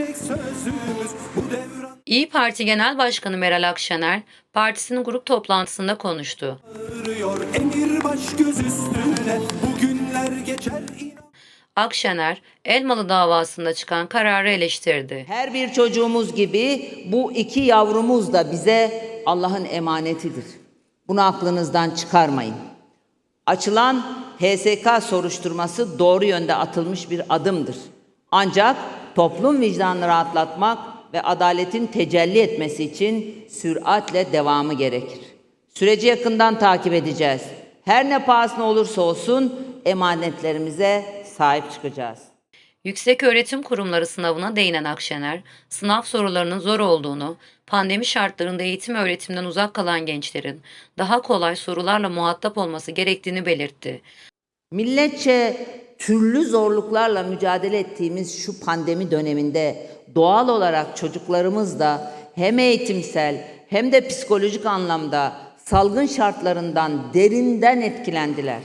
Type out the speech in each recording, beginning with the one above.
gelecek sözümüz bu devran İyi Parti Genel Başkanı Meral Akşener, partisinin grup toplantısında konuştu. Emir baş göz üstüne Bugünler geçer Akşener, Elmalı davasında çıkan kararı eleştirdi. Her bir çocuğumuz gibi bu iki yavrumuz da bize Allah'ın emanetidir. Bunu aklınızdan çıkarmayın. Açılan HSK soruşturması doğru yönde atılmış bir adımdır. Ancak toplum vicdanını rahatlatmak ve adaletin tecelli etmesi için süratle devamı gerekir. Süreci yakından takip edeceğiz. Her ne pahasına olursa olsun emanetlerimize sahip çıkacağız. Yüksek Öğretim Kurumları sınavına değinen Akşener, sınav sorularının zor olduğunu, pandemi şartlarında eğitim öğretimden uzak kalan gençlerin daha kolay sorularla muhatap olması gerektiğini belirtti. Milletçe türlü zorluklarla mücadele ettiğimiz şu pandemi döneminde doğal olarak çocuklarımız da hem eğitimsel hem de psikolojik anlamda salgın şartlarından derinden etkilendiler.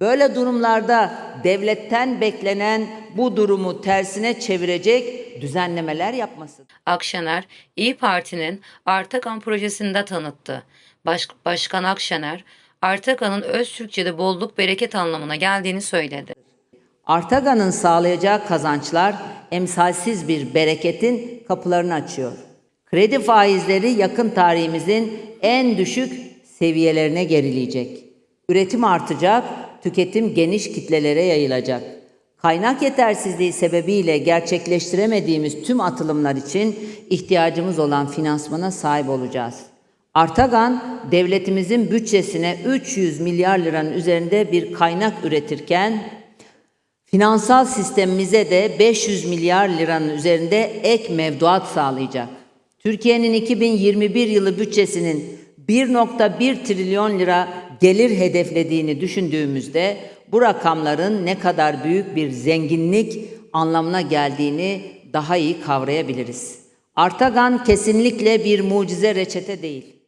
Böyle durumlarda devletten beklenen bu durumu tersine çevirecek düzenlemeler yapması. Akşener, İyi Parti'nin Artakan projesini de tanıttı. Baş- Başkan Akşener, Artakan'ın öz Türkçe'de bolluk bereket anlamına geldiğini söyledi. Artagan'ın sağlayacağı kazançlar emsalsiz bir bereketin kapılarını açıyor. Kredi faizleri yakın tarihimizin en düşük seviyelerine gerileyecek. Üretim artacak, tüketim geniş kitlelere yayılacak. Kaynak yetersizliği sebebiyle gerçekleştiremediğimiz tüm atılımlar için ihtiyacımız olan finansmana sahip olacağız. Artagan devletimizin bütçesine 300 milyar liranın üzerinde bir kaynak üretirken Finansal sistemimize de 500 milyar liranın üzerinde ek mevduat sağlayacak. Türkiye'nin 2021 yılı bütçesinin 1.1 trilyon lira gelir hedeflediğini düşündüğümüzde bu rakamların ne kadar büyük bir zenginlik anlamına geldiğini daha iyi kavrayabiliriz. Artagan kesinlikle bir mucize reçete değil.